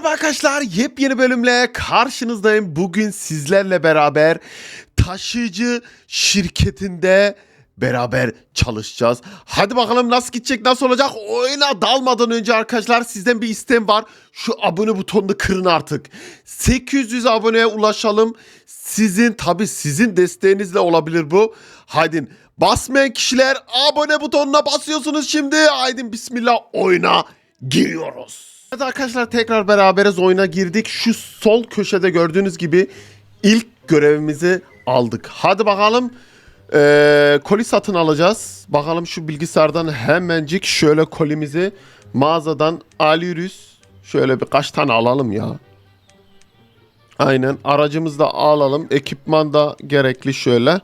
Merhaba arkadaşlar yepyeni bölümle karşınızdayım. Bugün sizlerle beraber taşıyıcı şirketinde beraber çalışacağız. Hadi bakalım nasıl gidecek nasıl olacak oyuna dalmadan önce arkadaşlar sizden bir isteğim var. Şu abone butonunu kırın artık. 800 aboneye ulaşalım. Sizin tabi sizin desteğinizle olabilir bu. Haydi basmayan kişiler abone butonuna basıyorsunuz şimdi. Haydi bismillah oyuna giriyoruz. Evet arkadaşlar tekrar beraberiz oyuna girdik. Şu sol köşede gördüğünüz gibi ilk görevimizi aldık. Hadi bakalım ee, koli satın alacağız. Bakalım şu bilgisayardan hemencik şöyle kolimizi mağazadan alıyoruz. Şöyle birkaç tane alalım ya. Aynen aracımızı da alalım. Ekipman da gerekli şöyle.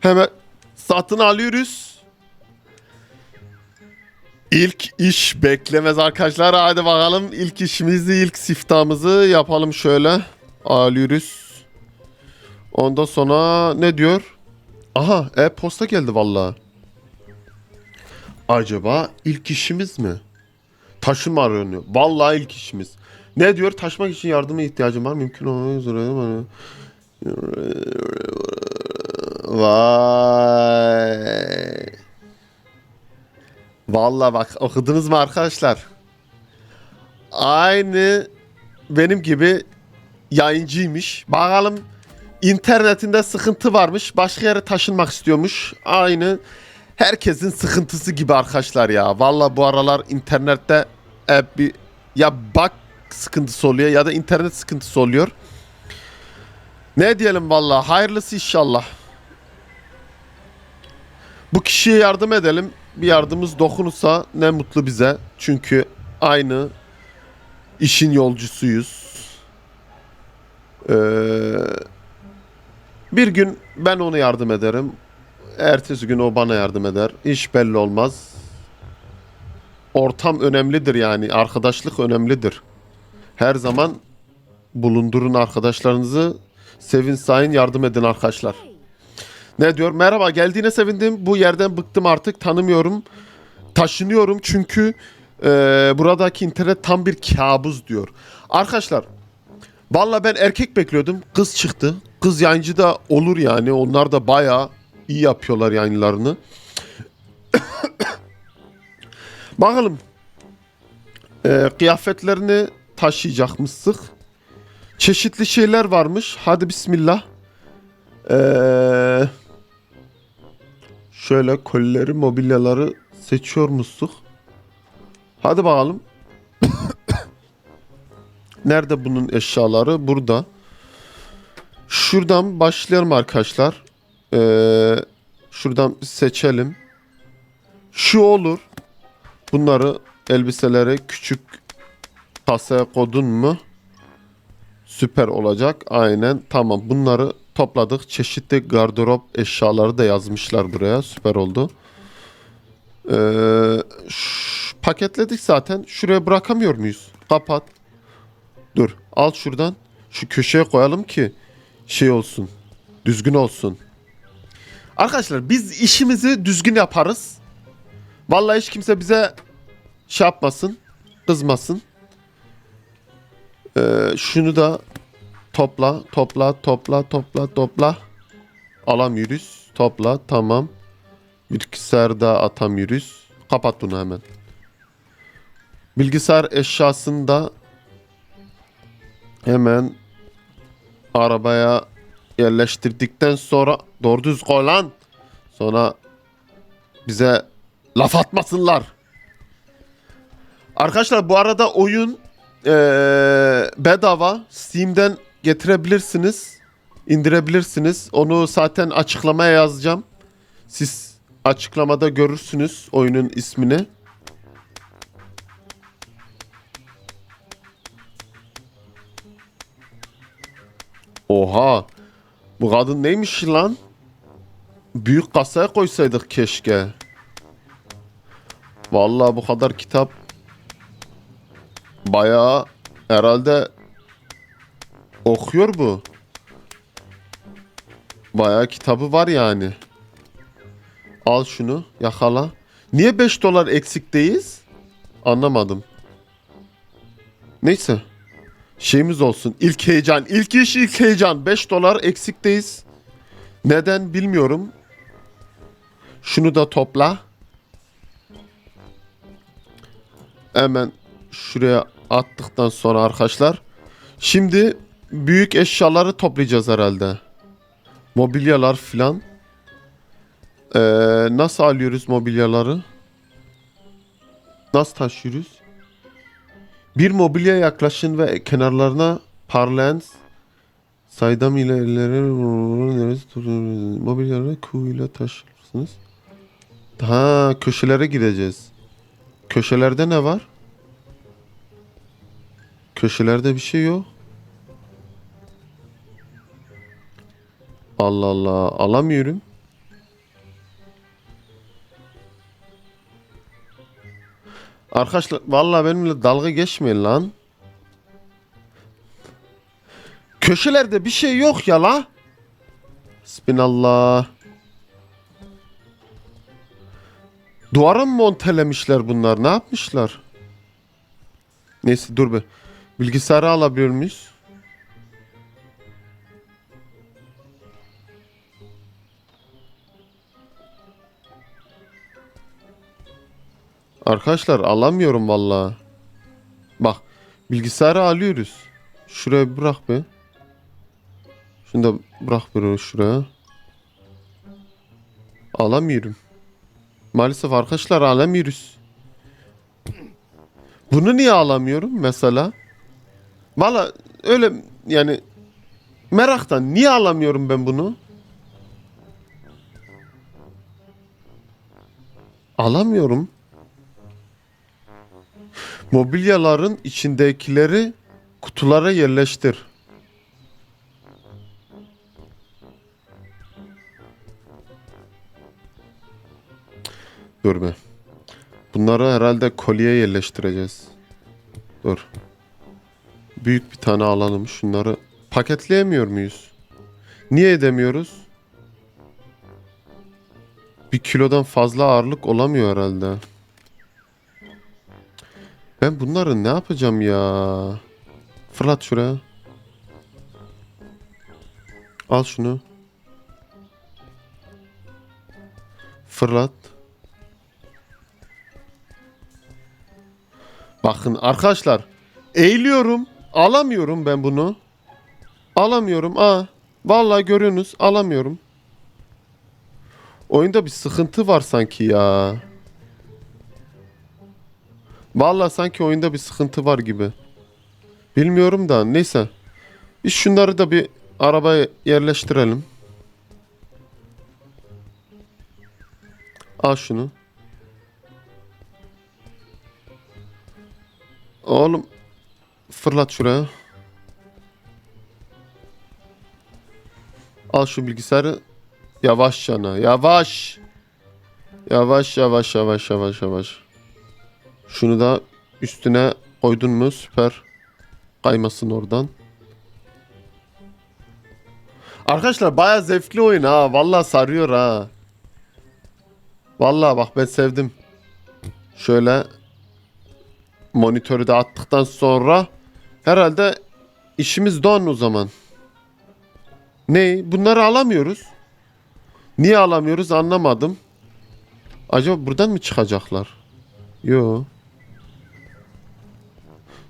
Hemen satın alıyoruz. İlk iş beklemez arkadaşlar. Hadi bakalım ilk işimizi, ilk siftahımızı yapalım şöyle. Alıyoruz. Ondan sonra ne diyor? Aha e-posta geldi valla. Acaba ilk işimiz mi? Taşıma aranıyor. Vallahi ilk işimiz. Ne diyor? Taşımak için yardıma ihtiyacım var. Mümkün olmayı zorlayalım. Vay. Vallahi bak okudunuz mu arkadaşlar? Aynı benim gibi yayıncıymış. Bakalım internetinde sıkıntı varmış. Başka yere taşınmak istiyormuş. Aynı herkesin sıkıntısı gibi arkadaşlar ya. Vallahi bu aralar internette hep bir ya bak sıkıntısı oluyor ya da internet sıkıntısı oluyor. Ne diyelim vallahi hayırlısı inşallah. Bu kişiye yardım edelim. Bir yardımımız dokunursa ne mutlu bize. Çünkü aynı işin yolcusuyuz. Ee, bir gün ben ona yardım ederim. Ertesi gün o bana yardım eder. İş belli olmaz. Ortam önemlidir yani. Arkadaşlık önemlidir. Her zaman bulundurun arkadaşlarınızı. Sevin sayın yardım edin arkadaşlar. Ne diyor? Merhaba geldiğine sevindim. Bu yerden bıktım artık tanımıyorum. Taşınıyorum çünkü e, buradaki internet tam bir kabus diyor. Arkadaşlar valla ben erkek bekliyordum. Kız çıktı. Kız yayıncı da olur yani. Onlar da bayağı iyi yapıyorlar yayınlarını. Bakalım. E, kıyafetlerini taşıyacakmışsın. Çeşitli şeyler varmış. Hadi bismillah. Eee... Şöyle kolileri, mobilyaları seçiyor musun? Hadi bakalım. Nerede bunun eşyaları? Burada. Şuradan başlayalım arkadaşlar. Ee, şuradan seçelim. Şu olur. Bunları elbiseleri küçük kasaya kodun mu? Süper olacak. Aynen. Tamam. Bunları topladık. Çeşitli gardırop eşyaları da yazmışlar buraya. Süper oldu. Ee, paketledik zaten. Şuraya bırakamıyor muyuz? Kapat. Dur. Al şuradan. Şu köşeye koyalım ki şey olsun. Düzgün olsun. Arkadaşlar biz işimizi düzgün yaparız. Vallahi hiç kimse bize şey yapmasın. Kızmasın. Ee, şunu da Topla, topla, topla, topla, topla. Alamıyoruz. Topla, tamam. Bilgisayarda atamıyoruz. Kapat bunu hemen. Bilgisayar eşyasını da hemen arabaya yerleştirdikten sonra doğru düz koy lan. Sonra bize laf atmasınlar. Arkadaşlar bu arada oyun eee, bedava Steam'den getirebilirsiniz. indirebilirsiniz. Onu zaten açıklamaya yazacağım. Siz açıklamada görürsünüz oyunun ismini. Oha. Bu kadın neymiş lan? Büyük kasaya koysaydık keşke. Vallahi bu kadar kitap bayağı herhalde okuyor bu. Bayağı kitabı var yani. Al şunu yakala. Niye 5 dolar eksikteyiz? Anlamadım. Neyse. şeyimiz olsun. İlk heyecan. İlk iş ilk heyecan. 5 dolar eksikteyiz. Neden bilmiyorum. Şunu da topla. Hemen şuraya attıktan sonra arkadaşlar. Şimdi büyük eşyaları toplayacağız herhalde. Mobilyalar filan. Ee, nasıl alıyoruz mobilyaları? Nasıl taşıyoruz? Bir mobilya yaklaşın ve kenarlarına parlayan saydam ile elleri? Mobilyaları ile taşırsınız. Ha köşelere gideceğiz. Köşelerde ne var? Köşelerde bir şey yok. Allah Allah alamıyorum. Arkadaşlar vallahi benimle dalga geçmeyin lan. Köşelerde bir şey yok ya la. Bismillah. Duvara mı montelemişler bunlar? Ne yapmışlar? Neyse dur be. Bilgisayarı alabiliyor muyuz? Arkadaşlar alamıyorum vallahi. Bak bilgisayarı alıyoruz. Şuraya bırak be. Şunu da bırak bir şuraya. Alamıyorum. Maalesef arkadaşlar alamıyoruz. Bunu niye alamıyorum mesela? Valla öyle yani meraktan niye alamıyorum ben bunu? Alamıyorum. Mobilyaların içindekileri kutulara yerleştir. Dur be. Bunları herhalde kolye yerleştireceğiz. Dur. Büyük bir tane alalım. Şunları paketleyemiyor muyuz? Niye edemiyoruz? Bir kilodan fazla ağırlık olamıyor herhalde. Ben bunları ne yapacağım ya? Fırlat şuraya. Al şunu. Fırlat. Bakın arkadaşlar. Eğiliyorum. Alamıyorum ben bunu. Alamıyorum. Aa. Vallahi görüyorsunuz. Alamıyorum. Oyunda bir sıkıntı var sanki ya. Vallahi sanki oyunda bir sıkıntı var gibi. Bilmiyorum da neyse. Biz şunları da bir arabaya yerleştirelim. Al şunu. Oğlum fırlat şuraya. Al şu bilgisayarı. Yavaş cana. Yavaş. Yavaş yavaş yavaş yavaş yavaş. Şunu da üstüne koydun mu süper. Kaymasın oradan. Arkadaşlar baya zevkli oyun ha. Vallahi sarıyor ha. Vallahi bak ben sevdim. Şöyle monitörü de attıktan sonra herhalde işimiz don o zaman. Ne? Bunları alamıyoruz. Niye alamıyoruz anlamadım. Acaba buradan mı çıkacaklar? Yo.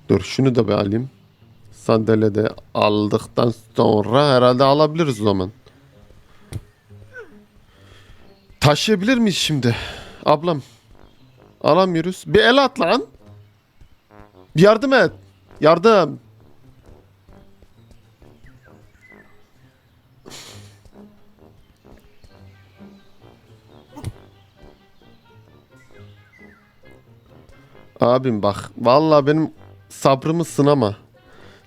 Dur şunu da bir alayım. Sandalye de aldıktan sonra herhalde alabiliriz o zaman. Taşıyabilir miyiz şimdi? Ablam. Alamıyoruz. Bir el at lan. Bir yardım et. Yardım. Abim bak. Vallahi benim sabrımı sınama.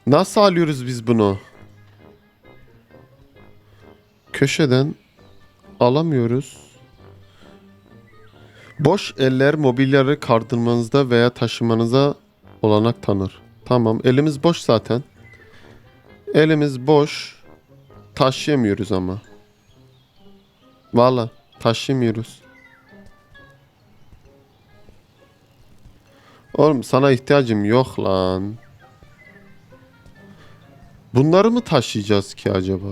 Nasıl alıyoruz biz bunu? Köşeden alamıyoruz. Boş eller mobilyaları kaldırmanızda veya taşımanıza olanak tanır. Tamam elimiz boş zaten. Elimiz boş. Taşıyamıyoruz ama. Valla taşıyamıyoruz. Oğlum sana ihtiyacım yok lan. Bunları mı taşıyacağız ki acaba?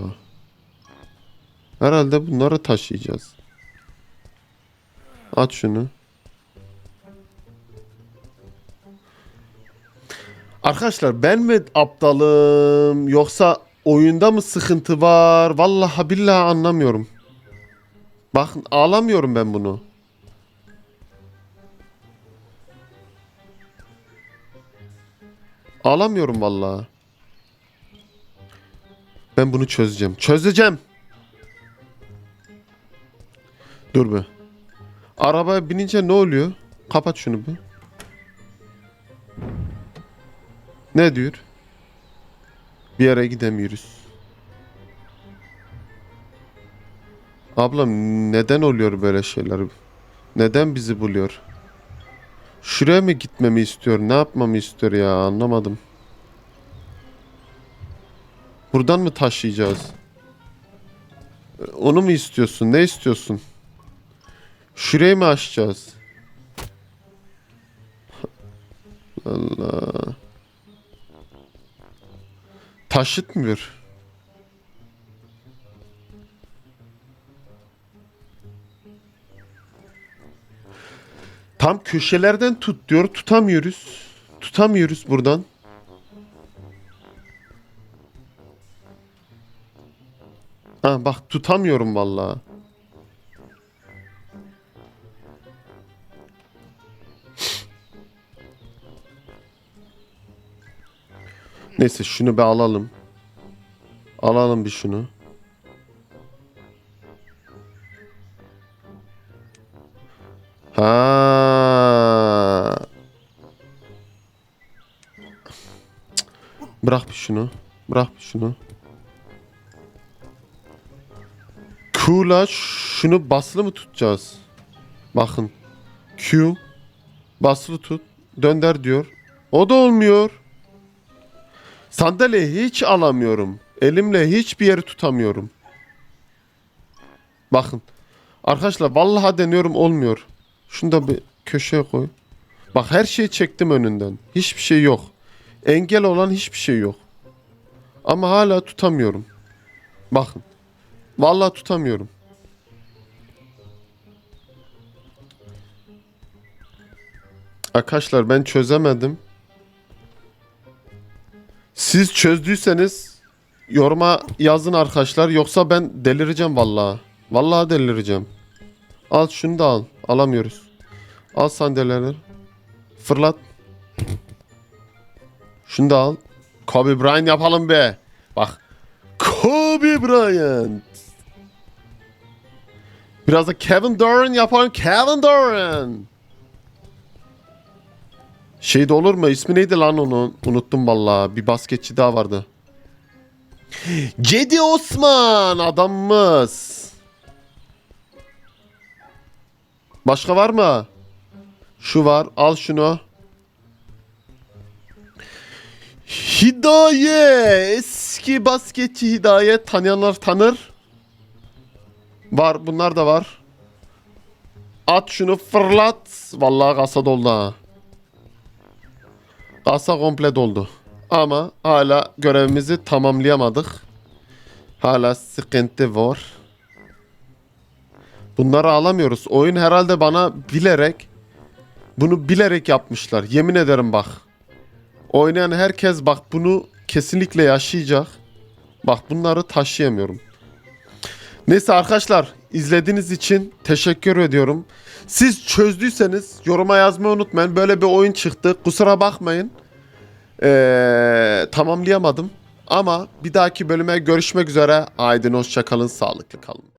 Herhalde bunları taşıyacağız. Aç şunu. Arkadaşlar ben mi aptalım yoksa oyunda mı sıkıntı var? Vallahi billahi anlamıyorum. Bakın ağlamıyorum ben bunu. Ağlamıyorum vallahi. Ben bunu çözeceğim. Çözeceğim. Dur be. Arabaya binince ne oluyor? Kapat şunu bir. Ne diyor? Bir yere gidemiyoruz. Ablam neden oluyor böyle şeyler? Neden bizi buluyor? Şuraya mı gitmemi istiyor? Ne yapmamı istiyor ya? Anlamadım. Buradan mı taşıyacağız? Onu mu istiyorsun? Ne istiyorsun? Şurayı mı açacağız? Allah. Taşıtmıyor. Tam köşelerden tut diyor. Tutamıyoruz. Tutamıyoruz buradan. Ha bak tutamıyorum vallahi. Neyse şunu bir alalım. Alalım bir şunu. Bırak bir şunu. Bırak bir şunu. Q'la şunu basılı mı tutacağız? Bakın. Q. Basılı tut. Dönder diyor. O da olmuyor. Sandalye hiç alamıyorum. Elimle hiçbir yeri tutamıyorum. Bakın. Arkadaşlar vallahi deniyorum olmuyor. Şunu da bir köşeye koy. Bak her şeyi çektim önünden. Hiçbir şey yok. Engel olan hiçbir şey yok. Ama hala tutamıyorum. Bakın. Vallahi tutamıyorum. Arkadaşlar ben çözemedim. Siz çözdüyseniz yoruma yazın arkadaşlar. Yoksa ben delireceğim vallahi. Vallahi delireceğim. Al şunu da al. Alamıyoruz. Al sandalyeleri. Fırlat. Şunu da al. Kobe Bryant yapalım be. Bak. Kobe Bryant. Biraz da Kevin Durant yapalım. Kevin Durant. Şey de olur mu? İsmi neydi lan onun? Unuttum vallahi. Bir basketçi daha vardı. Cedi Osman adamımız. Başka var mı? Şu var. Al şunu. Hidaye. Eski basketçi Hidaye. Tanıyanlar tanır. Var. Bunlar da var. At şunu fırlat. Vallahi kasa doldu ha. Kasa komple doldu. Ama hala görevimizi tamamlayamadık. Hala sıkıntı var. Bunları alamıyoruz. Oyun herhalde bana bilerek bunu bilerek yapmışlar. Yemin ederim bak. Oynayan herkes bak bunu kesinlikle yaşayacak. Bak bunları taşıyamıyorum. Neyse arkadaşlar izlediğiniz için teşekkür ediyorum. Siz çözdüyseniz yoruma yazmayı unutmayın. Böyle bir oyun çıktı. Kusura bakmayın. Ee, tamamlayamadım. Ama bir dahaki bölüme görüşmek üzere. Aydın hoşçakalın. Sağlıklı kalın.